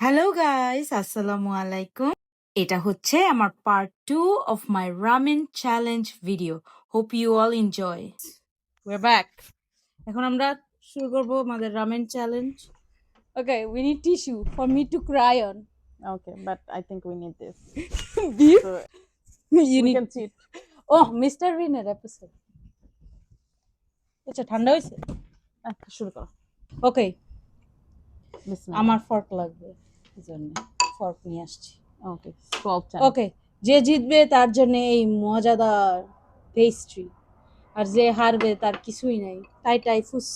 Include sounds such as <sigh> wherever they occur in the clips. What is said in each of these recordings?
Hello guys আসসালামু আলাইকুম। এটা হচ্ছে আমার part two of my ramen challenge video hope you all enjoy way back এখন আমরা শুরু করব আমাদের ramen challenge okay we need tissue for me to cry on Okay, but I think we need this. <laughs> Beef So you we need can cheat. Episode আচ্ছা ঠান্ডা হয়েছে? Ah, শুরু করো। ওকে। আমার ফর্ক লাগবে। জন্য ফর্ক নিয়ে আসছি। Okay, ওকে যে জিতবে তার জন্য এই মজাদার পেস্ট্রি আর যে হারবে তার কিছুই নাই। তাই টাইফুস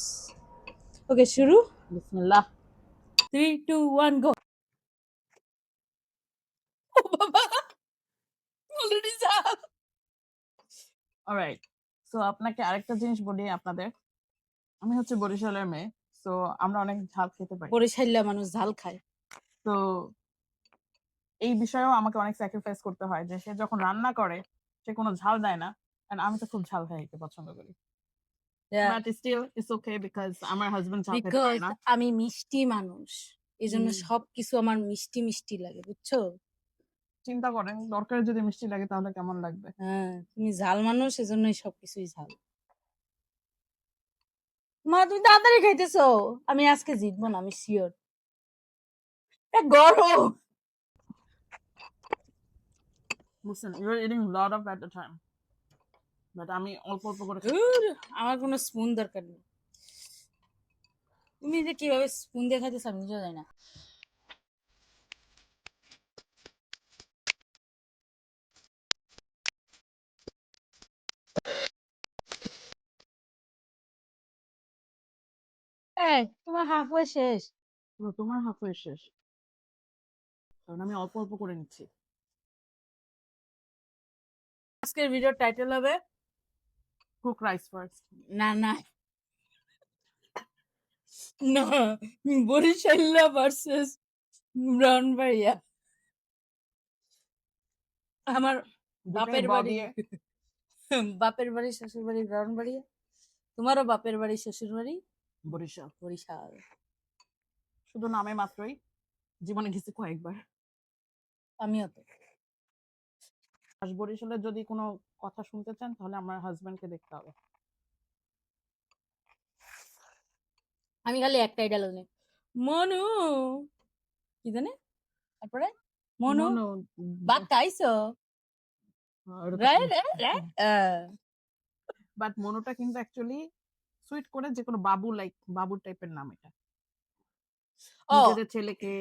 ওকে শুরু? বিসমিল্লাহ। থ্রি টু ওয়ান গো আপনাকে আরেকটা জিনিস বলি আপনাদের। আমি হচ্ছে বরিশালের মেয়ে সো আমরা অনেক ঝাল খেতে পারি। বরিশাল্লা মানুষ ঝাল খায়। তো এই বিষয়েও আমাকে অনেক স্যাক্রিফাইস করতে হয় যে সে যখন রান্না করে সে কোনো ঝাল দেয় না and আমি তো খুব ঝাল খাইতে পছন্দ করি। But still it's okay because আমার হাজবেন্ড ঝাল খেতে পারে না। আমি মিষ্টি মানুষ এই জন্য হুম। সব কিছু আমার মিষ্টি মিষ্টি লাগে বুঝছ? চিন্তা করেন দরকার যদি মিষ্টি লাগে তাহলে কেমন লাগবে? হ্যাঁ তুমি ঝাল মানুষ এজন্যই সব কিছুই ঝাল। মা তুমি তাড়াতাড়ি খাইতেছো। আমি আজকে জিতবো না আমি শিওর গরম। Listen, you're eating a lot of at a time. But আমি অল্প অল্প করে আমার কোনো স্পুন দরকার নেই। তুমি যে কীভাবে স্পুন দিয়ে খাইতেছো আমি নিজেও জানি না। তোমার হাফ ওয়ে শেষ তোমার হাফ হয়ে শেষ। কারণ আমি অল্প অল্প করে নিচ্ছি। আজকের ভিডিওর টাইটেল হবে কুক রাইস ফার্স্ট না না। না বরিশাল্লা ভার্সেস ব্রাউনবাড়িয়া আমার বাপের বাড়ি বাপের বাড়ি শ্বশুর বাড়ি ব্রাউনবাড়িয়া তোমারও বাপের বাড়ি শ্বশুর বাড়ি? বরিশাল। বরিশাল। শুধু নামে মাত্রই। জীবনে গেছি কয়েকবার। আমিও তো আর বরিশালের যদি কোনো কথা শুনতে চান তাহলে আমার হাজবেন্ডকে দেখতে হবে। আমি খালি একটাই ডায়লগ নেই। মনু! কি জানে? তারপরে? মনু! ভাত খাইছো বাট মনোটা কিন্তু অ্যাকচুয়ালি সুইট করে যে কোনো বাবু লাইক বাবুর টাইপের নাম এটা। ও! নিজেদের ছেলেকে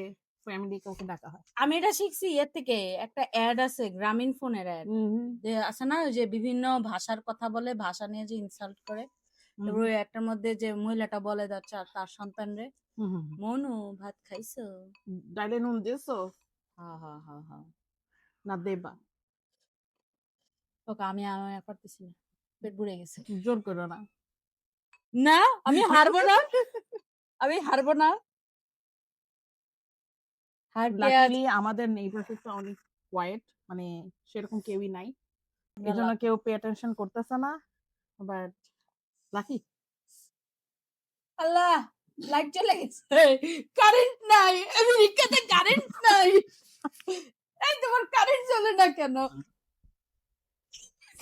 ডাকা হয়। আমি এটা শিখছি এর থেকে একটা অ্যাড আছে গ্রামীণ ফোনের অ্যাড যে আছে না যে বিভিন্ন ভাষার কথা বলে ভাষা নিয়ে যে ইনসাল্ট করে। তারপর একটার মধ্যে যে মহিলাটা বলে যাচ্ছে আর তার সন্তানরে মনু ভাত খাইছো? ডাইলে নুন দিয়েছ? হা হা হা হা। না দেবা। ওকে আমি আমি পারতেছি না। পেট ভরে গেছে। জোর করো না। না আমি হারবো না। আমি হারবো না। লাকিলি আমাদের নেইবারহুডটা অনেক কোয়াইট মানে সেরকম কেউই নাই। এই জন্য কেউ পে অ্যাটেনশন করতেছে না বাট লাকি আল্লাহ লাইট চলে গেছে। কারেন্ট নাই আমেরিকাতে কারেন্ট নাই। এই তোমার কারেন্ট চলে না কেন?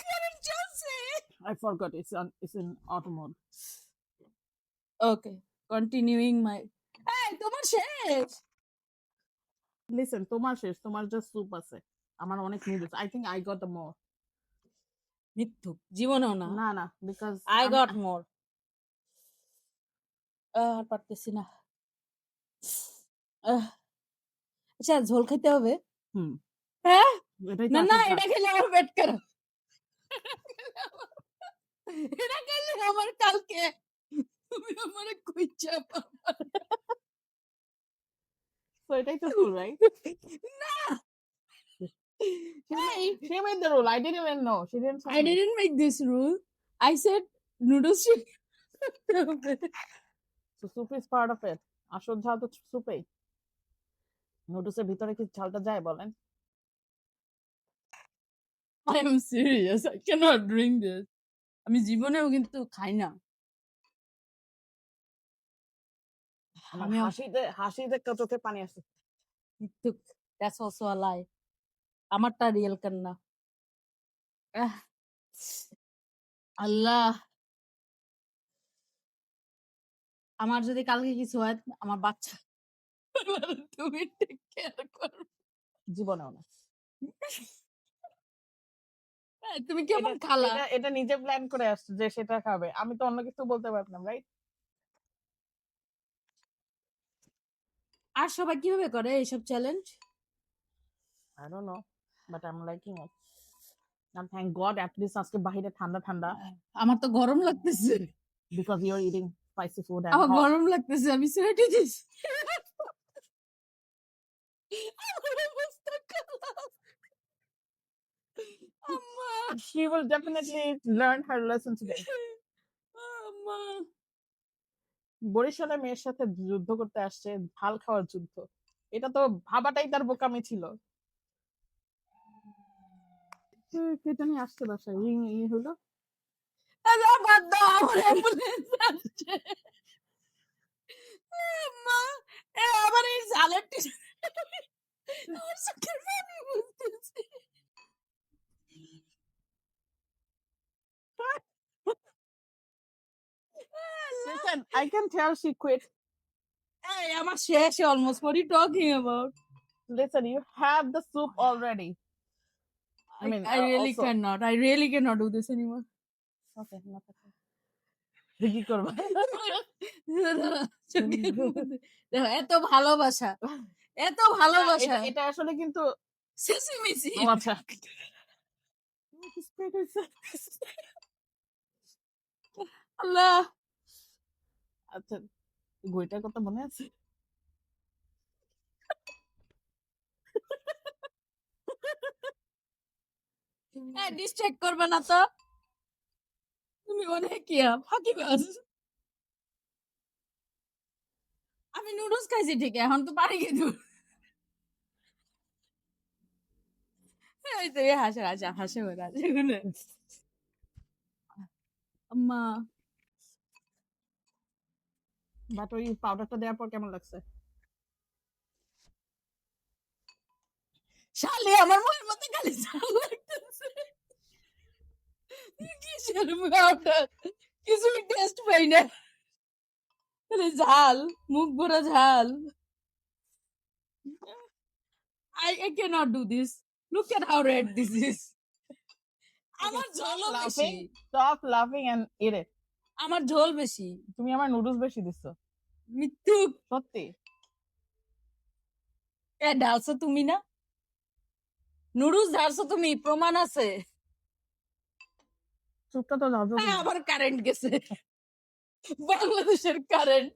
কারেন্ট চলছে। I forgot it's on it's in auto mode okay continuing my এই তোমার শেষ। লিসেন তোমার শেষ তোমার জাস্ট স্যুপ আছে। আমার অনেক noodles I think I got more মৃত্যু জীবনেও না। না না বিকজ আই গট মোর আর পারতেছি না। আচ্ছা ঝোল খেতে হবে? হুম। হ্যাঁ? না না এটা খেলে আমার পেট খারাপ। এটা খেলে আমার কালকে। তুমি আমারে কইছা So এটাই তো রুল রাইট না Hey, She made the rule. I didn't even know. She didn't I didn't make this rule. I said noodles So soup is part of it. আসল ঝাল তো সুপেই নুডলসের ভিতরে কি ঝালটা যায় বলেন I am serious. I cannot drink this. আমি জীবনেও কিন্তু খাই না আমার হাসিতে হাসিতে চোখে পানি আসছে মিথ্যুক দ্যাটস অলসো আ লাই আমারটা রিয়েল কান্না আল্লাহ! আমার যদি কালকে কিছু হয় আমার বাচ্চা <laughs> তুমি টেক কেয়ার করো। জীবনেও না। তুমি কেমন খালা? এটা নিজে প্ল্যান করে আসছো যে সেটা খাবে। আমি তো অন্য কিছু বলতে পারতাম রাইট আর সবাই কীভাবে করে এইসব challenge I don't know, but I'm liking it. And thank God at least আজকে বাহিরে ঠান্ডা ঠান্ডা আমার তো গরম লাগতেছে because you're eating spicy food and আমার গরম লাগতেছে আমি সোয়েটে দিছি। আম্মা She will definitely learn her lesson today. আম্মা বরিশালে মেয়ের সাথে যুদ্ধ করতে আসছে ঝাল খাওয়ার যুদ্ধ। এটা তো ভাবাটাই তার বোকামি ছিল। কেটে নিয়ে আসছে বাসায়। রিং ই হলো আরে বাদ দাও আমার অ্যাম্বুলেন্স আসছে। আম্মা এ আমার এই জালের টি- আমার চোখের পানি বুঝতেছি Listen, I can tell she quit. এই আমার শেষ almost what are you talking about Listen, you have the soup already. I I, mean, I uh, really also- cannot. I really cannot do this anymore. Okay, not. কি করবা দেখো, এত ভালোবাসা এত ভালোবাসা এটা- এটা আসলে কিন্তু সিসিমিসি আচ্ছা আল্লাহ আচ্ছা বইটার কথা মনে আছে ডিস্ট্রাক্ট করবে না তো তুমি অনেক ইয়া ফাঁকি আমি নুডলস খাইছি ঠিক এখন তো পারি কিন্তু হাসে হাসে হাসে আম্মা বাট ওই পাউডারটা দেওয়ার পর কেমন লাগছে শালি আমার মুখের মধ্যে খালি ঝাল লাগতেছে কিসের পাউডার কিছুই টেস্ট পাই না ঝাল মুখ ভরা ঝাল I, I cannot do this. Look at how red this is. ঝোলও বেশি laughing. Stop laughing and eat it. আমার ঝোল বেশি। তুমি আমার নুডলস বেশি দিচ্ছ মিথ্যুক সত্যি? এ ঢালছো তুমি না? নুডলস ঢালছো তুমি প্রমাণ আছে। চুপটা তো দাও আবার কারেন্ট গেছে। বাংলাদেশের current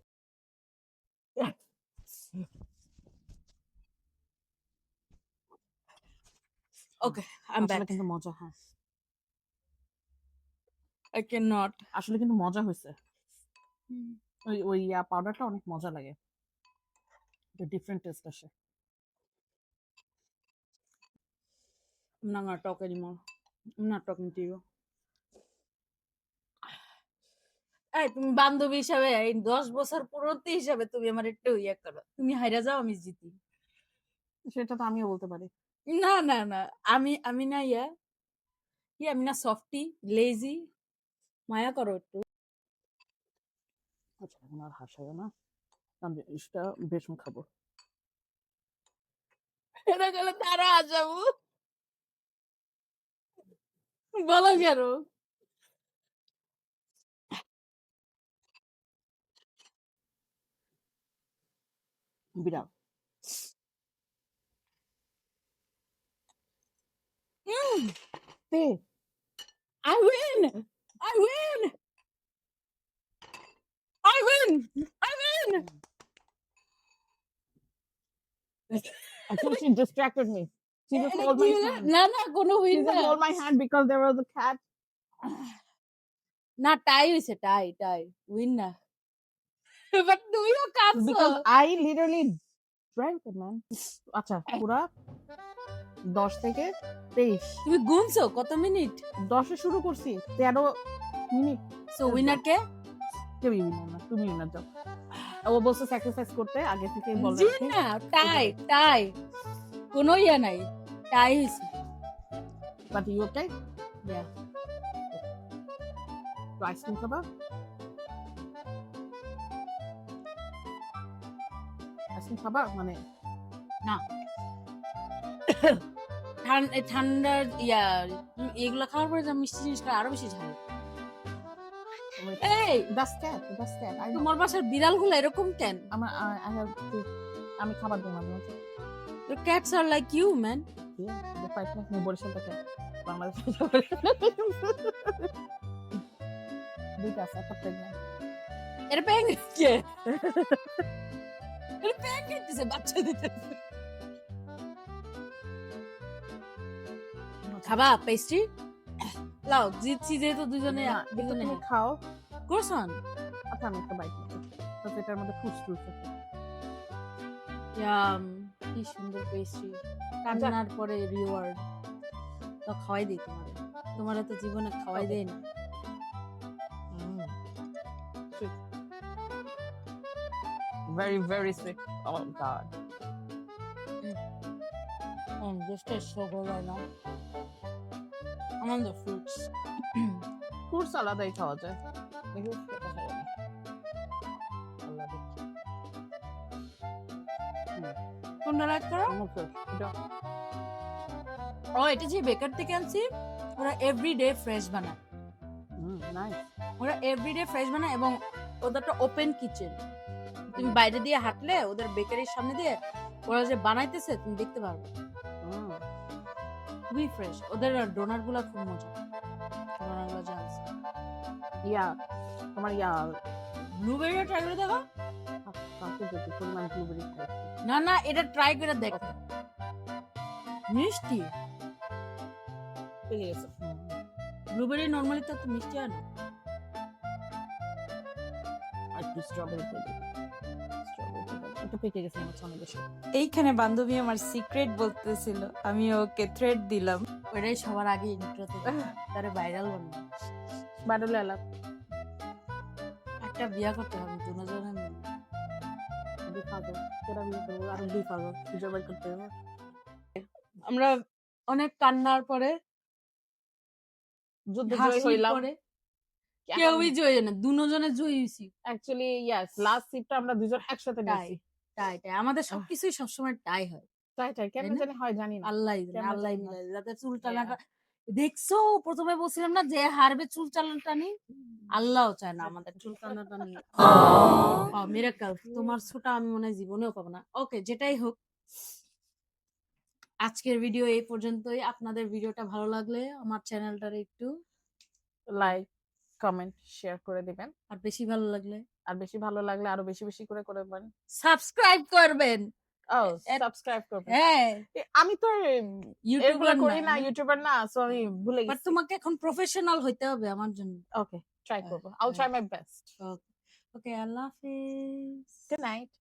okay I am back কিন্তু মজা হ্যাঁ। আই ক্যান নট আসলে কিন্তু মজা হয়েছে ওই ওই ইয়া পাউডারটা অনেক মজা লাগে। ডিফারেন্ট টেস্ট আসে। I'm not gonna talk anymore. I'm not talking to you. এই তুমি বান্ধবী হিসাবে এই দশ বছর পুরোতে হিসাবে তুমি আমার একটু ইয়ে করো। তুমি হাইরা যাও আমি জিতি। সেটা তো আমিও বলতে পারি। না না না। আমি আমি না ইয়া। ইয়া আমি না সফটি লেজি মায়া করো একটু। আচ্ছা এখন আর হাসাবে না। আমি সেটা বেসন খাব। এটা গেলে তারা আসাবো বলো কেন? বিড়াল। I win! I win! I win! I win! I think she distracted me. She just এটা hold কি my হলো? hand. না না কোনো She win just hold my hand because there was a cat. <sighs> না টাই হইছে টাই টাই উইন না <laughs> বাট তুমিও কাঁদছো Because I literally drank it, man. আচ্ছা পুরা দশ থেকে তেইশ। তুমি গুনছো? কত মিনিট? দশে শুরু করছি তেরো মিনিট। সো উইনার কে? কেউ উইনার না তুমি উইনার যাও ও বলছে স্যাক্রিফাইস করতে আগে থেকে বল জি না টাই টাই কোনো ইয়া নাই টাই হয়েছে। But you okay Yeah. তো আইসক্রিম খাবা? আইসক্রিম খাবা? মানে ঠান- <coughs> এই ঠান্ডার ইয়া এগুলা খাওয়ার পরে যা মিষ্টি জিনিস খাওয়া আরও বেশি ঝাল। এই! ক্যাট ক্যাট তোমার বাসার বিড়ালগুলো এরকম কেন? আমার আমি খাবার দিই মাঝে মাঝে Your cats are like you, man. দিয়ে যে পাইপ না তুমি বরিশাল থেকে বাংলাদেশ দুইটা আছে একটা প্রেগনেন্ট এটা প্যাং কে? এটা প্যাং দিতেছে বাচ্চা দিতেছে। খাবা পেস্ট্রি লাও জিতছি যেহেতু দুজনে দুজনে খাও। করছন আচ্ছা আমি একটা বাইক তো এটার মধ্যে ফুস ফুস আছে। ইয়াম কি সুন্দর পেস্ট্রি কান্নার পরে রিওয়ার্ড তো খাওয়াই দিই তোমার তোমার তো জীবনে খাওয়াই দেয় না very very sweet. Oh god. Um, this tastes so good right now. I'm on the fruits. Fruits আলাদাই খাওয়া যায় দেখি খাই। কোনটা লাইক করো ও এটা যে বেকার থেকে আনছি ওরা এভরিডে ফ্রেশ বানায় ওরা এভরিডে ফ্রেশ বানায় এবং ওদেরটা ওপেন কিচেন তুমি বাইরে দিয়ে হাঁটলে ওদের বেকারির সামনে দিয়ে ওরা যে বানাইতেছে তুমি দেখতে পারবে। খুবই ফ্রেশ ওদের ডোনারগুলা খুব মজা। ডোনারগুলো জানছে ইয়া তোমার ইয়া ব্লুবেরি ট্রাই করে দেখো। যদি পরিমাণ ব্লুবেরি না না এটা ট্রাই করে দেখো। মিষ্টি? পেয়ে গেছে। ব্লুবেরি নর্মালি তো মিষ্টি হয় না। আর স্ট্রবেরি দিয়ে এটা পেকে গেছে আমার বেশি এইখানে বান্ধবী আমার সিক্রেট বলতেছিল আমি ওকে থ্রেড দিলাম। ওইটাই সবার আগে ইন্ট্রোতে তারে ভাইরাল বানাবো বাডলে এলাক একটা বিয়া করতে হবে দুজনে মিলে। দুই খাব বিয়ে করব আর দুই খাব খুঁজে বের করতে হবে। আমরা অনেক কান্নার পরে যুদ্ধ জয় হইলাম। কেউই জয়ী না দুজনে জয়ী হয়েছি অ্যাকচুয়ালি ইয়াস লাস্ট সিটটা আমরা দুজন একসাথে নিয়েছি। তাই তাই। আমাদের সবকিছুই সবসময় টাই হয় তাই তাই। কেন জানি হয় জানি না। আল্লাহ আল্লাহ জানি যাতে চুল টানাটা দেখছ? প্রথমে বলছিলাম না যে হারবে চুল চালান টানি আল্লাহও চায় না আমাদের চুল টানা টানি মিরাকাল তোমার ছোটা আমি মনে হয় জীবনেও পাবো না। ওকে যেটাই হোক। আজকের ভিডিও এই পর্যন্তই। আপনাদের ভিডিওটা ভালো লাগলে আমার চ্যানেলটারে একটু লাইক কমেন্ট শেয়ার করে দিবেন। আর বেশি ভালো লাগলে আর বেশি ভালো লাগলে আরও বেশি বেশি করে করে দেবেন সাবস্ক্রাইব করবেন। ও সাবস্ক্রাইব করবেন। হ্যাঁ। আমি তো এগুলো ইউটিউবার করি না ইউটিউবার না সো আমি ভুলে বাট তোমাকে এখন প্রফেশনাল হইতে হবে আমার জন্য। ওকে ট্রাই করব। I will try my best okay Allah হাফেজ। Good night